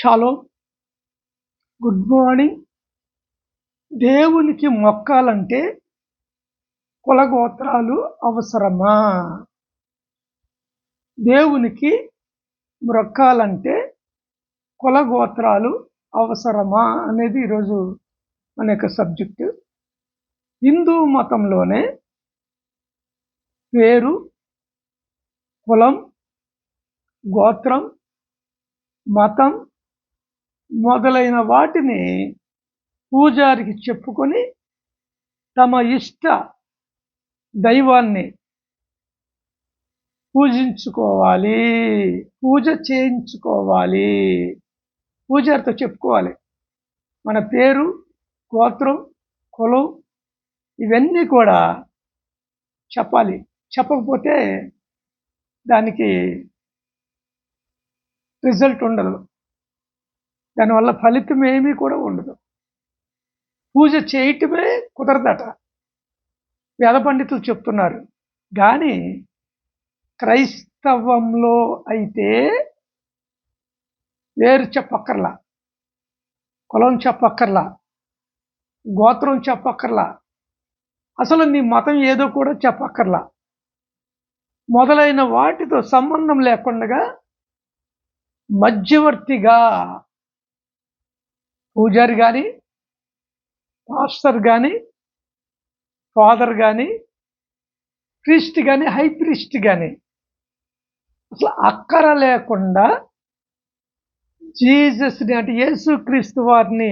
Shallow good morning దేవునికి మొక్కాలంటే కులగోత్రాలు అవసరమా? దేవునికి మొక్కాలంటే కులగోత్రాలు అవసరమా అనేది ఈరోజు మన యొక్క సబ్జెక్టు. హిందూ మతంలోనే పేరు కులం గోత్రం మతం మొదలైన వాటిని పూజారికి చెప్పుకొని తమ ఇష్ట దైవాన్ని పూజించుకోవాలి. పూజ చేయించుకోవాలి. పూజారితో చెప్పుకోవాలి. మన పేరు గోత్రం కులం ఇవన్నీ కూడా చెప్పాలి. చెప్పకపోతే దానికి రిజల్ట్ ఉండదు. దానివల్ల ఫలితం ఏమీ కూడా ఉండదు. పూజ చేయటమే కుదరదట. వేద పండితులు చెప్తున్నారు. కానీ క్రైస్తవంలో అయితే వేరు చెప్పక్కర్లా. కులం చెప్పక్కర్లా. గోత్రం చెప్పక్కర్లా. అసలు నీ మతం ఏదో కూడా చెప్పక్కర్లా. మొదలైన వాటితో సంబంధం లేకుండా మధ్యవర్తిగా పూజారి కానీ పాస్టర్ కానీ ఫాదర్ కానీ ప్రీస్ట్ కానీ హై ప్రీస్ట్ కానీ అసలు అక్కర లేకుండా జీసస్ని అంటే యేసుక్రీస్తు వారిని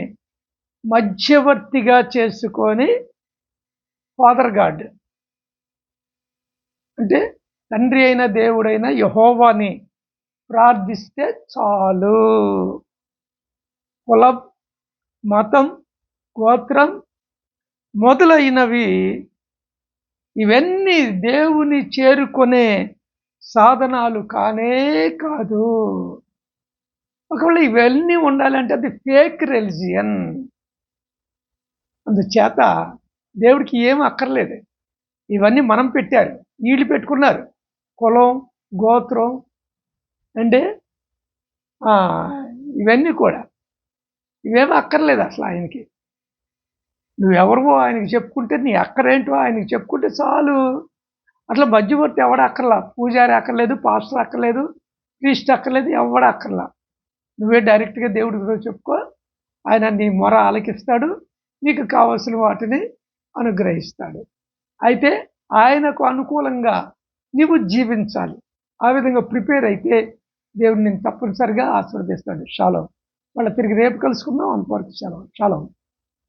మధ్యవర్తిగా చేసుకొని ఫాదర్ గాడ్. అంటే తండ్రి అయిన దేవుడైన యహోవాని ప్రార్థిస్తే చాలు. కుల మతం గోత్రం మొదలైనవి ఇవన్నీ దేవుని చేరుకునే సాధనాలు కానే కాదు. ఒకవేళ ఇవన్నీ ఉండాలంటే అది ఫేక్ రెలిజియన్ అందుచేత దేవుడికి ఏం అక్కర్లేదు. ఇవన్నీ మనం పెట్టారు వీళ్ళు పెట్టుకున్నారు. కులం గోత్రం అంటే ఇవన్నీ కూడా. ఇవేమీ అక్కర్లేదు అసలు ఆయనకి. నువ్వెవరివో ఆయనకి చెప్పుకుంటే నీ అక్కరేంటో ఆయనకి చెప్పుకుంటే చాలు. అట్లా మధ్యవర్తి ఎవడ అక్కర్లా? పూజారి అక్కర్లేదు పాస్టర్ అక్కర్లేదు క్రీస్ట్ అక్కర్లేదు ఎవడ అక్కర్లా? నువ్వే డైరెక్ట్గా దేవుడితో చెప్పుకో. ఆయన నీ మొర ఆలకిస్తాడు నీకు కావలసిన వాటిని అనుగ్రహిస్తాడు. అయితే ఆయనకు అనుకూలంగా నీవు జీవించాలి. ఆ విధంగా ప్రిపేర్ అయితే దేవుడు నేను తప్పనిసరిగా ఆశీర్వదిస్తాడు. షాలో. మళ్ళీ తిరిగి రేపు కలుసుకుందాం. అంతవరకు సెలవు చాలా